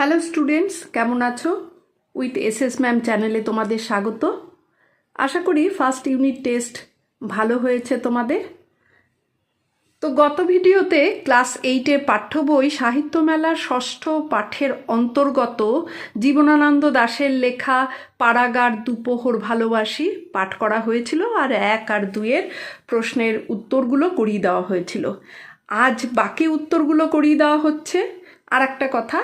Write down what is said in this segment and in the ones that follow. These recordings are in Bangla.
হ্যালো স্টুডেন্টস কেমন আছো? উইথ এস এস ম্যাম চ্যানেলে তোমাদের স্বাগত। আশা করি ফার্স্ট ইউনিট টেস্ট ভালো হয়েছে তোমাদের। তো গত ভিডিওতে ক্লাস এইটের পাঠ্য বই সাহিত্য মেলার ষষ্ঠ পাঠের অন্তর্গত জীবনানন্দ দাশের লেখা পাড়াগার দুপোহর ভালোবাসি পাঠ করা হয়েছিল আর এক আর দুইয়ের প্রশ্নের উত্তরগুলো করিয়ে দেওয়া হয়েছিল। আজ বাকি উত্তরগুলো করিয়ে দেওয়া হচ্ছে। আর একটা কথা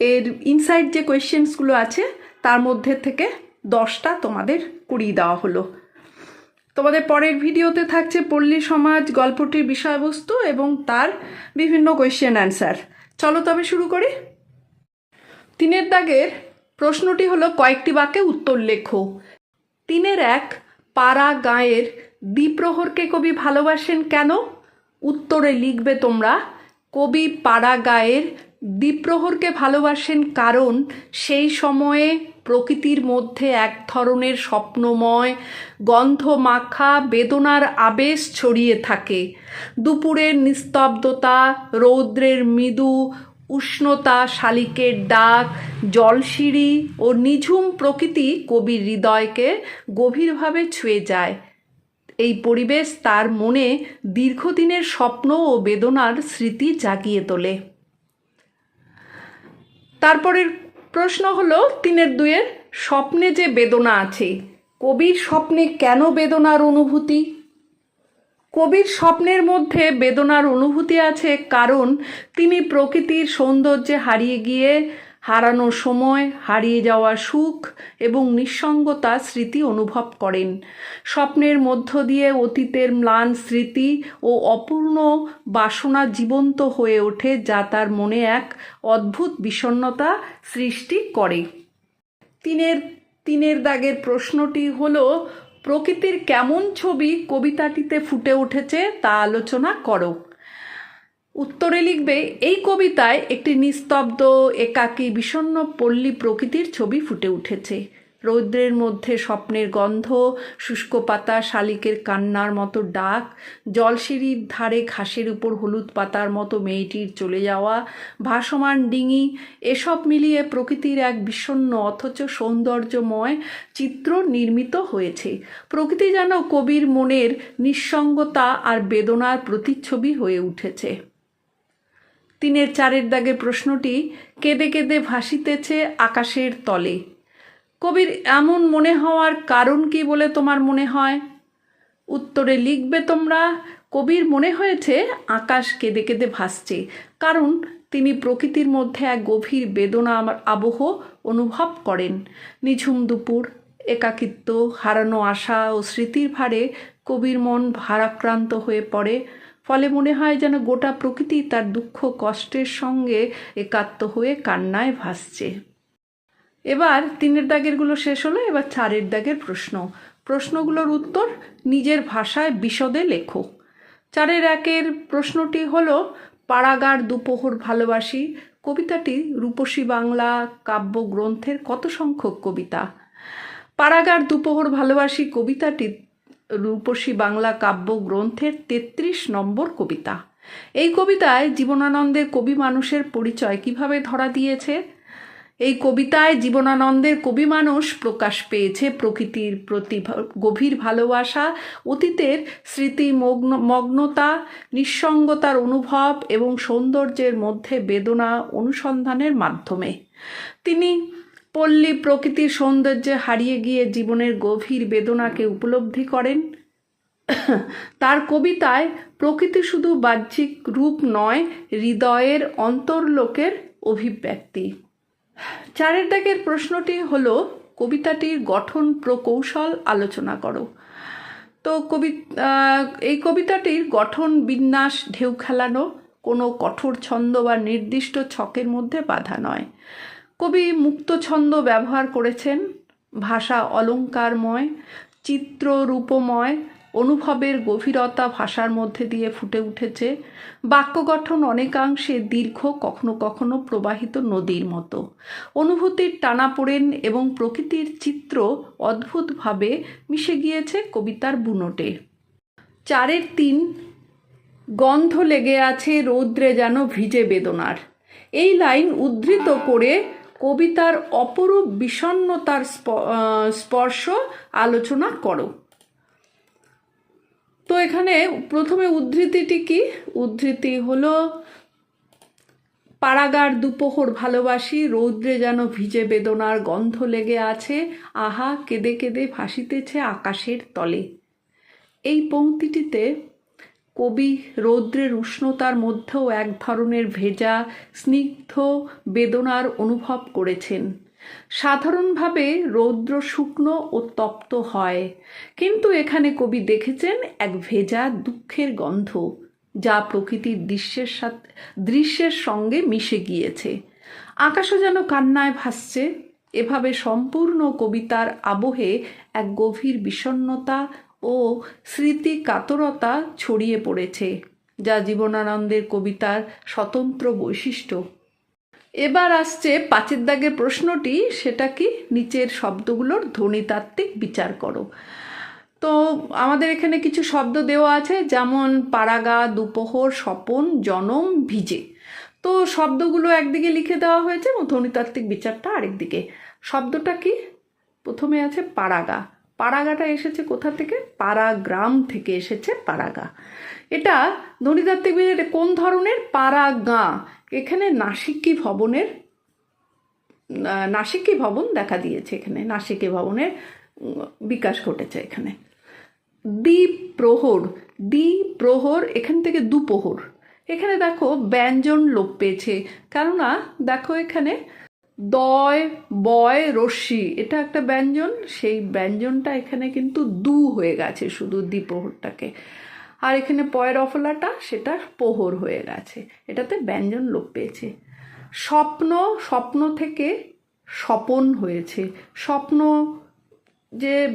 এর ইনসাইড যে কোয়েশ্চেন্সগুলো আছে, তার মধ্যে থেকে দশটা তোমাদের কুড়িয়ে দেওয়া হলো। তোমাদের পরের ভিডিওতে থাকছে পল্লী সমাজ, গল্পটির বিষয়বস্তু এবং তার বিভিন্ন কোয়েশ্চেন অ্যান্সার চলো তবে শুরু করি। তিনের দাগের প্রশ্নটি হলো, কয়েকটি বাক্যে উত্তর লেখো। তিনের এক, পাড়া গাঁয়ের দ্বিপ্রহরকে কবি ভালোবাসেন কেন? উত্তরে লিখবে তোমরা, কবি পাড়া গাঁয়ের দ্বিপ্রহরকে ভালোবাসেন কারণ সেই সময়ে প্রকৃতির মধ্যে এক ধরনের স্বপ্নময় গন্ধ মাখা বেদনার আবেশ ছড়িয়ে থাকে। দুপুরের নিস্তব্ধতা, রৌদ্রের মৃদু উষ্ণতা, শালিকের ডাক, জলসিঁড়ি ও নিঝুম প্রকৃতি কবির হৃদয়কে গভীরভাবে ছুঁয়ে যায়। এই পরিবেশ তার মনে দীর্ঘদিনের স্বপ্ন ও বেদনার স্মৃতি জাগিয়ে তোলে। তারপরের প্রশ্ন হলো, তিনের দুয়ের স্বপ্নে যে বেদনা আছে, কবির স্বপ্নে কেন বেদনার অনুভূতি? কবির স্বপ্নের মধ্যে বেদনার অনুভূতি আছে কারণ তিনি প্রকৃতির সৌন্দর্যে হারিয়ে গিয়ে হারানো সময়, হারিয়ে যাওয়া সুখ এবং নিঃসঙ্গতা স্মৃতি অনুভব করেন। স্বপ্নের মধ্য দিয়ে অতীতের ম্লান স্মৃতি ও অপূর্ণ বাসনা জীবন্ত হয়ে ওঠে যা তার মনে এক অদ্ভুত বিষণ্ণতা সৃষ্টি করে। তিনের তিনের দাগের প্রশ্নটি হলো, প্রকৃতির কেমন ছবি কবিতাটিতে ফুটে উঠেছে তা আলোচনা করো। উত্তরে লিখবে, এই কবিতায় একটি নিস্তব্ধ, একাকী বিষণ্ণ পল্লী প্রকৃতির ছবি ফুটে উঠেছে। রৌদ্রের মধ্যে স্বপ্নের গন্ধ, শুষ্ক পাতা, শালিকের কান্নার মতো ডাক, জলসিঁড়ির ধারে ঘাসের উপর হলুদ পাতার মতো মেয়েটির চলে যাওয়া, ভাসমান ডিঙি, এসব মিলিয়ে প্রকৃতির এক বিষণ্ণ অথচ সৌন্দর্যময় চিত্র নির্মিত হয়েছে। প্রকৃতি যেন কবির মনের নিঃসঙ্গতা আর বেদনার প্রতিচ্ছবি হয়ে উঠেছে। তিনের চারের দাগের প্রশ্নটি কেঁদে কেঁদে ভাসিতেছে আকাশের তলে। কবির এমন মনে হওয়ার কারণ কি বলে তোমার মনে হয়? উত্তরে লিখবে তোমরা, কবির মনে হয়েছে আকাশ কেঁদে কেঁদে ভাসছে, কারণ তিনি প্রকৃতির মধ্যে এক গভীর বেদনা আমার আবহ অনুভব করেন। নিঝুম দুপুর, একাকিত্ব, হারানো আশা ও স্মৃতির ভারে কবির মন ভারাক্রান্ত হয়ে পড়ে। ফলে মনে হয় যেন গোটা প্রকৃতি তার দুঃখ কষ্টের সঙ্গে একাত্ম হয়ে কান্নায় ভাসছে। এবার তিনের দাগেরগুলো শেষ হলো, এবার চারের দাগের প্রশ্ন। প্রশ্নগুলোর উত্তর নিজের ভাষায় বিশদে লেখো। চারের একের প্রশ্নটি হলো, পাড়াগার দুপোহর ভালোবাসি। কবিতাটি রূপসী বাংলা কাব্যগ্রন্থের কত সংখ্যক কবিতা? পাড়াগার দুপোহর ভালোবাসি কবিতাটি রূপসী বাংলা কাব্য গ্রন্থের তেত্রিশ নম্বর কবিতা। এই কবিতায় জীবনানন্দের কবি মানুষের পরিচয় কীভাবে ধরা দিয়েছে? এই কবিতায় জীবনানন্দের কবি মানুষ প্রকাশ পেয়েছে প্রকৃতির প্রতি গভীর ভালোবাসা, অতীতের স্মৃতি মগ্ন, মগ্নতা, নিঃসঙ্গতার অনুভব এবং সৌন্দর্যের মধ্যে বেদনা অনুসন্ধানের মাধ্যমে। তিনি পল্লী প্রকৃতির সৌন্দর্যে হারিয়ে গিয়ে জীবনের গভীর বেদনাকে উপলব্ধি করেন। তার কবিতায় প্রকৃতি শুধু বাহ্যিক রূপ নয়, হৃদয়ের অন্তর্লোকের অভিব্যক্তি। চারের দাগের প্রশ্নটি হলো, কবিতাটির গঠন, প্রকৌশল আলোচনা করো। তো কবি এই কবিতাটির গঠন, বিন্যাস, ঢেউ খেলানো কোনো কঠোর ছন্দ বা নির্দিষ্ট ছকের মধ্যে বাধা নয়। কবি মুক্ত ছন্দ ব্যবহার করেছেন। ভাষা অলঙ্কারময় চিত্র রূপময় অনুভবের গভীরতা ভাষার মধ্যে দিয়ে ফুটে উঠেছে। বাক্য গঠন অনেকাংশে দীর্ঘ, কখনো কখনো প্রবাহিত নদীর মতো। অনুভূতির টানাপোড়েন এবং প্রকৃতির চিত্র অদ্ভুতভাবে মিশে গিয়েছে কবিতার বুনোটে। চারের তিন, গন্ধ লেগে আছে রৌদ্রে যেন ভিজে বেদনার। এই লাইন উদ্ধৃত করে কবিতার অপরূপ বিষণ্ণতার স্প- স্পর্শ আলোচনা করো। তো এখানে প্রথমে উদ্ধৃতিটি কি? উদ্ধৃতি হলো পাড়াগার দুপোহর ভালোবাসি, রৌদ্রে যেন ভিজে বেদনার গন্ধ লেগে আছে, আহা কেঁদে কেঁদে ভাসিতেছে আকাশের তলে। এই পংক্তিটিতে কবি রৌদ্রের উষ্ণতার মধ্যেও এক ধরনের ভেজা, স্নিগ্ধ বেদনার অনুভব করেছেন। সাধারণভাবে রৌদ্র শুকনো ও তপ্ত হয়, কিন্তু এখানে কবি দেখেছেন এক ভেজা দুঃখের গন্ধ, যা প্রকৃতির দৃশ্যের সাথে, দৃশ্যের সঙ্গে মিশে গিয়েছে। আকাশও যেন কান্নায় ভাসছে। এভাবে সম্পূর্ণ কবিতার আবহে এক গভীর বিষণ্ণতা ও স্মৃতি কাতরতা ছড়িয়ে পড়েছে, যা জীবনানন্দের কবিতার স্বতন্ত্র বৈশিষ্ট্য। এবার আসছে পাঁচের দাগের প্রশ্নটি, সেটা কি? নিচের শব্দগুলোর ধ্বনিতাত্ত্বিক বিচার করো। তো আমাদের এখানে কিছু শব্দ দেওয়া আছে, যেমন পাড়াগা দুপোহর, স্বপন, জনম, ভিজে। তো শব্দগুলো একদিকে লিখে দেওয়া হয়েছে এবং ধ্বনিতাত্ত্বিক বিচারটা আরেকদিকে। শব্দটা কি? প্রথমে আছে পাড়াগা পাড়াগাটা এসেছে কোথা থেকে? পাড়াগ্রাম থেকে এসেছে পাড়াগা এটা ধ্বনিতাত্ত্বিক বিচার এটা কোন ধরনের? পাড়াগা এখানে নাসিকি ভবনের নাসিকি ভবন দেখা দিয়েছে এখানে। নাসিকি ভবনের বিকাশ ঘটেছে এখানে। দ্বীপ প্রহর দ্বীপ প্রহর এখান থেকে দুপোহর এখানে দেখো ব্যঞ্জন লোপ পেয়েছে। কেননা, দেখো এখানে দয়, বয়, রশ্মি, এটা একটা ব্যঞ্জন। সেই ব্যঞ্জনটা এখানে কিন্তু দু হয়ে গেছে শুধু দ্বিপ্রহরটাকে। আর এখানে পয়ের অফলাটা, সেটা পোহর হয়ে গেছে। এটাতে ব্যঞ্জন লোপ পেয়েছে। স্বপ্ন স্বপ্ন থেকে স্বপন হয়েছে। স্বপ্ন যে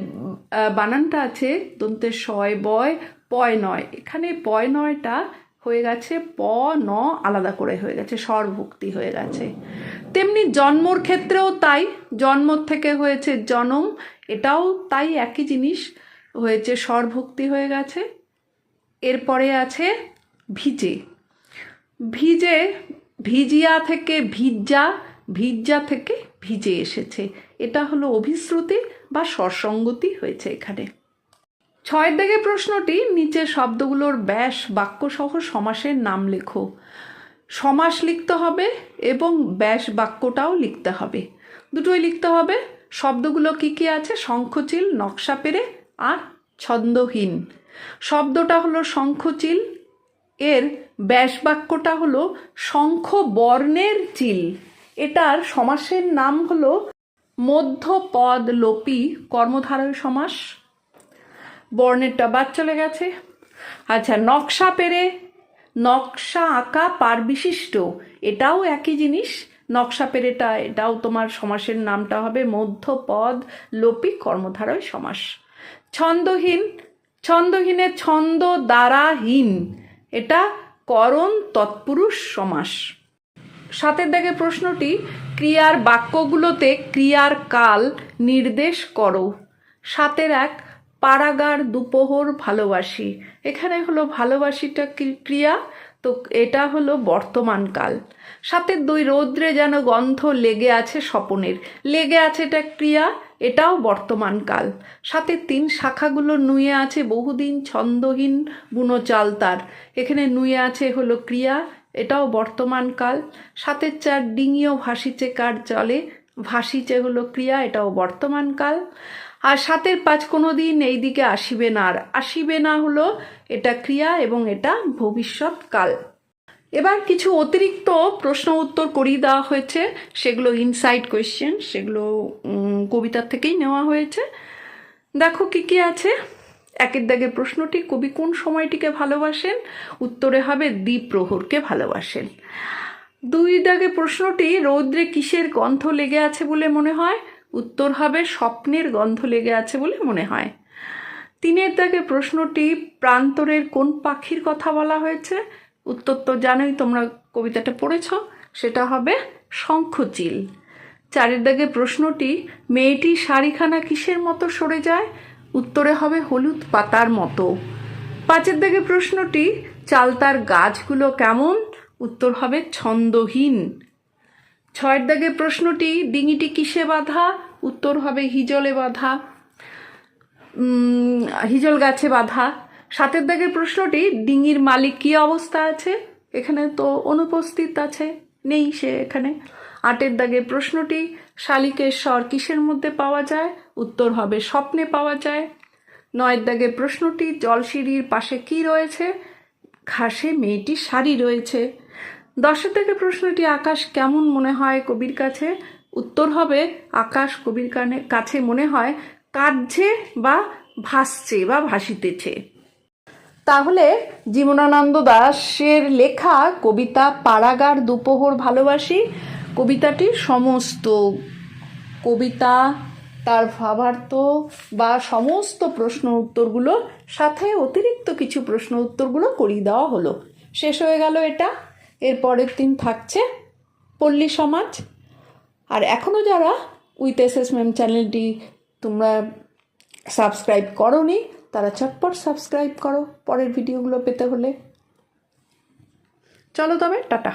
বানানটা আছে দন্তে শয় বয়, পয় নয়। এখানে পয় নয়টা হয়ে গেছে, প, ন আলাদা করে হয়ে গেছে, স্বরভুক্তি হয়ে গেছে। তেমনি জন্মর ক্ষেত্রেও তাই, জন্ম থেকে হয়েছে জনম, এটাও তাই একই জিনিস, হয়েছে স্বরভুক্তি হয়ে গেছে। এরপরে আছে ভিজে। ভিজে, ভিজিয়া থেকে ভিজ্জা ভিজ্জা থেকে ভিজে এসেছে। এটা হলো অভিশ্রুতি বা স্বরসঙ্গতি হয়েছে এখানে। ছয়ের দাগের প্রশ্নটি নিচের শব্দগুলোর ব্যাস বাক্যসহ সমাসের নাম লেখো। সমাস লিখতে হবে এবং ব্যাস বাক্যটাও লিখতে হবে। দুটোই লিখতে হবে। শব্দগুলো কি কি আছে? শঙ্খচিল, নকশা পেরে আর ছন্দহীন। শব্দটা হলো শঙ্খচিল, এর ব্যাস বাক্যটা হলো শঙ্খ বর্ণের চিল। এটার সমাসের নাম হলো মধ্যপদ লোপী কর্মধারয় সমাস। বর্ণেরটা বাদ চলে গেছে। আচ্ছা নকশা পেরে নকশা আঁকা পার বিশিষ্ট এটাও একই জিনিস। নকশা পেরেটা, এটাও তোমার সমাসের নামটা হবে মধ্যপদ লোপী কর্মধারয় সমাস। ছন্দহীন, ছন্দহীনের ছন্দ দ্বারাহীন, এটা করণ তৎপুরুষ সমাস। সাতের দাগে প্রশ্নটি, ক্রিয়ার বাক্যগুলোতে ক্রিয়ার কাল নির্দেশ করো। সাতের এক পাড়াগার দুপোহর ভালোবাসি। এখানে হলো ভালোবাসিটা ক্রি- ক্রিয়া? তো এটা হলো বর্তমান কাল। সাতের দুই রৌদ্রে যেন গন্ধ লেগে আছে স্বপনের। লেগে আছে এটা ক্রিয়া, এটাও বর্তমান কাল। সাথে তিন শাখাগুলো নুয়ে আছে, বহুদিন ছন্দহীন বুনো চাল তার। এখানে নুয়ে আছে হলো ক্রিয়া, এটাও বর্তমান কাল। সাতের চার ডিঙিও ভাসিচে কার চলে, ভাসিচে হলো ক্রিয়া, এটাও বর্তমান কাল। আর সাতের পাঁচ কোনো দিন এই দিকে আসিবে না। আর আসিবে না হলো এটা ক্রিয়া এবং এটা ভবিষ্যৎ কাল এবার কিছু অতিরিক্ত প্রশ্ন উত্তর করিয়ে দেওয়া হয়েছে। সেগুলো ইনসাইড কোয়েশ্চেন সেগুলো কবিতার থেকেই নেওয়া হয়েছে। দেখো কি কি আছে। একের দাগের প্রশ্নটি, কবি কোন সময়টিকে ভালোবাসেন? উত্তরে হবে দ্বীপ প্রহরকে ভালোবাসেন। দুই দাগে প্রশ্নটি, রৌদ্রে কিসের গন্ধ লেগে আছে বলে মনে হয়? উত্তর হবে স্বপ্নের গন্ধ লেগে আছে বলে মনে হয়। তিনের দাগে প্রশ্নটি, প্রান্তরের কোন পাখির কথা বলা হয়েছে? উত্তর তো জানোই, তোমরা কবিতাটা পড়েছ। সেটা হবে শঙ্খচিল। চারের দাগে প্রশ্নটি, মেয়েটি শাড়িখানা কিসের মতো সরে যায়? উত্তরে হবে হলুদ পাতার মতো। পাঁচের দাগে প্রশ্নটি, চালতার গাছগুলো কেমন? উত্তর হবে ছন্দহীন। ছয়ের দাগের প্রশ্নটি, ডিঙিটি কিসে বাঁধা? উত্তর হবে হিজলে বাঁধা হিজল গাছে বাঁধা। সাতের দাগের প্রশ্নটি, ডিঙির মালিক কী অবস্থা আছে? এখানে তো অনুপস্থিত আছে, নেই সে এখানে। আটের দাগের প্রশ্নটি শালিকের স্বর কিসের মধ্যে পাওয়া যায়? উত্তর হবে, স্বপ্নে পাওয়া যায়। নয়ের দাগের প্রশ্নটি, জলসিঁড়ির পাশে কি রয়েছে? ঘাসে মেয়েটির শাড়ি রয়েছে। দশের দাগের প্রশ্নটি, আকাশ কেমন মনে হয় কবির কাছে? উত্তর হবে আকাশ কবির কানে কাছে মনে হয় কাঁদছে বা ভাসছে বা ভাসিতেছে। তাহলে জীবনানন্দ দাশের লেখা কবিতা পাড়াগার দুপোহর ভালোবাসি। কবিতাটির সমস্ত কবিতা, তার ভাবার্থ বা সমস্ত প্রশ্ন উত্তরগুলো সাথে অতিরিক্ত কিছু প্রশ্ন উত্তরগুলো করিয়ে দেওয়া হলো। শেষ হয়ে গেল এটা। এর পরের দিন থাকছে পল্লী সমাজ। আর এখনও যারা উইথ এস এস ম্যাম চ্যানেলটি তোমরা সাবস্ক্রাইব করো নি তারা চটপট সাবস্ক্রাইব করো, পরের ভিডিওগুলো পেতে হলে। চলো তবে, টাটা।